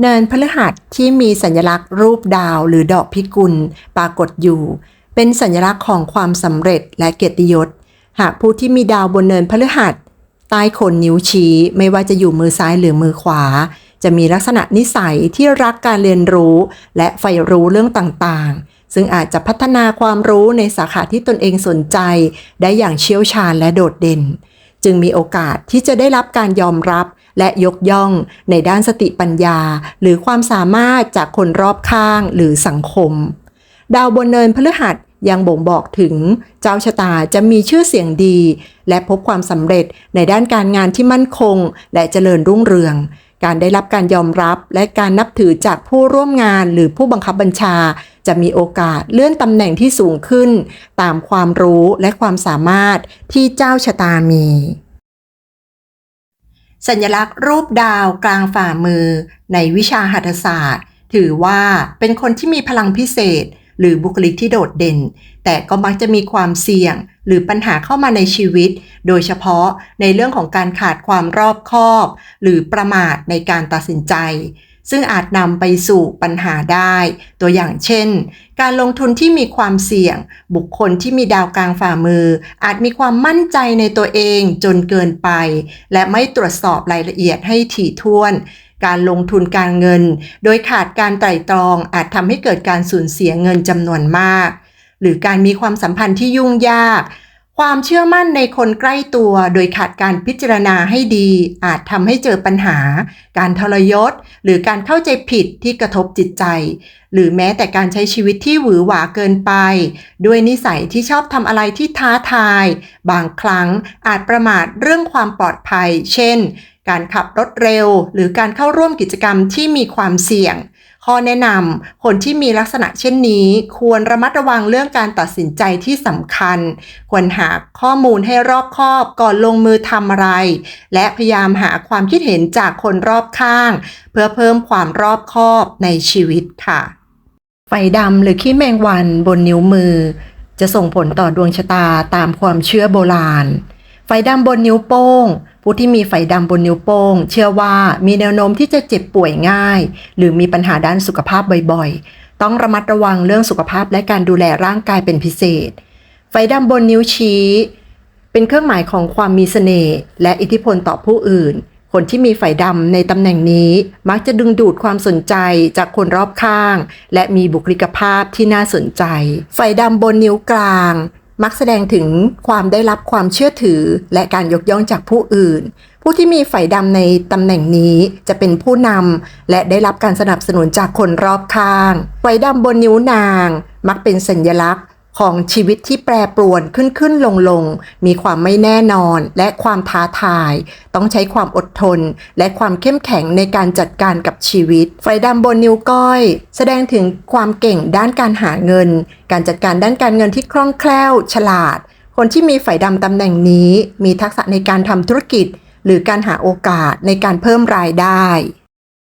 เนินพฤหัสที่มีสัญลักษณ์รูปดาวหรือดอกพิกุลปรากฏอยู่ เป็นสัญลักษณ์ของความสำเร็จและเกียรติยศ หากผู้ที่มีดาวบนเนินพฤหัสใต้โคนนิ้วชี้ไม่ว่าจะอยู่มือซ้ายหรือมือขวา จะมีลักษณะนิสัยที่รักการเรียนรู้ และใฝ่รู้เรื่องต่างๆ ซึ่งอาจจะพัฒนาความรู้ในสาขาที่ตนเองสนใจ ได้อย่างเชี่ยวชาญและโดดเด่น จึงมีโอกาสที่จะได้รับการยอมรับและยกย่องในด้านสติปัญญา หรือความสามารถจากคนรอบข้างหรือสังคม ดาวบนเนินพฤหัสยังบ่งบอกถึงเจ้าชะตาจะมีชื่อเสียงดี และพบความสำเร็จในด้านการงานที่มั่นคง และเจริญรุ่งเรือง การได้รับการยอมรับและการนับถือจากผู้ร่วมงานหรือผู้บังคับบัญชา จะมีโอกาสเลื่อนตำแหน่งที่สูงขึ้น ตามความรู้และความสามารถที่เจ้าชะตามี สัญลักษณ์รูปดาวกลางฝ่ามือ ในวิชาหัตถศาสตร์ ถือว่าเป็นคนที่มีพลังพิเศษ หรือบุคลิกที่โดดเด่น แต่ก็มักจะมีความเสี่ยงหรือปัญหาเข้ามาในชีวิต โดยเฉพาะในเรื่องของการขาดความรอบคอบ หรือประมาทในการตัดสินใจ ซึ่งอาจนำไปสู่ปัญหาได้ ตัวอย่างเช่น การลงทุนที่มีความเสี่ยง บุคคลที่มีดาวกลางฝ่ามือ อาจมีความมั่นใจในตัวเองจนเกินไป และไม่ตรวจสอบรายละเอียดให้ถี่ถ้วน การลงทุนการเงิน โดยขาดการไตร่ตรองอาจทำให้เกิดการสูญเสียเงินจำนวนมาก หรือการมีความสัมพันธ์ที่ยุ่งยาก ความเชื่อมั่นในคนใกล้ตัวโดยขาดการพิจารณาให้ดี อาจทำให้เจอปัญหา การทรยศ หรือการเข้าใจผิดที่กระทบจิตใจ หรือแม้แต่การใช้ชีวิตที่หวือหวาเกินไป ด้วยนิสัยที่ชอบทำอะไรที่ท้าทาย บางครั้งอาจประมาทเรื่องความปลอดภัย เช่น การขับรถเร็ว หรือการเข้าร่วมกิจกรรมที่มีความเสี่ยง ข้อแนะนำคนที่มีลักษณะเช่นนี้ ควรระมัดระวังเรื่องการตัดสินใจที่สำคัญ ควรหาข้อมูลให้รอบคอบก่อนลงมือทำอะไร และพยายามหาความคิดเห็นจากคนรอบข้าง เพื่อเพิ่มความรอบคอบในชีวิตค่ะ ไฟดำหรือขี้แมงวันบนนิ้วมือ จะส่งผลต่อดวงชะตาตามความเชื่อโบราณ ไฟดำบนนิ้วโป้ง ผู้ที่มีไฟดำบนนิ้วโป้ง เชื่อว่ามีแนวโน้มที่จะเจ็บป่วยง่าย หรือมีปัญหาด้านสุขภาพบ่อยๆ ต้องระมัดระวังเรื่องสุขภาพและการดูแลร่างกายเป็นพิเศษไฟดำบนนิ้วชี้ เป็นเครื่องหมายของความมีเสน่ห์และอิทธิพลต่อผู้อื่น คนที่มีไฟดำในตำแหน่งนี้ มักจะดึงดูดความสนใจจากคนรอบข้าง และมีบุคลิกภาพที่น่าสนใจไฟดำบนนิ้วกลาง มักแสดงถึงความได้รับความเชื่อถือ และการยกย่องจากผู้อื่น ผู้ที่มีไฟดำในตำแหน่งนี้จะเป็นผู้นำและได้รับการสนับสนุนจากคนรอบข้างไฟดำบนนิ้วนาง มักเป็นสัญลักษณ์ ของชีวิตที่แปรปรวนขึ้นขึ้นลงลง มีความไม่แน่นอนและความท้าทาย ต้องใช้ความอดทน และความเข้มแข็งในการจัดการกับชีวิต ไฟดำบนนิ้วก้อย แสดงถึงความเก่งด้านการหาเงิน การจัดการด้านการเงินที่คล่องแคล่ว ฉลาด คนที่มีไฟดำตำแหน่งนี้ มีทักษะในการทำธุรกิจ หรือการหาโอกาสในการเพิ่มรายได้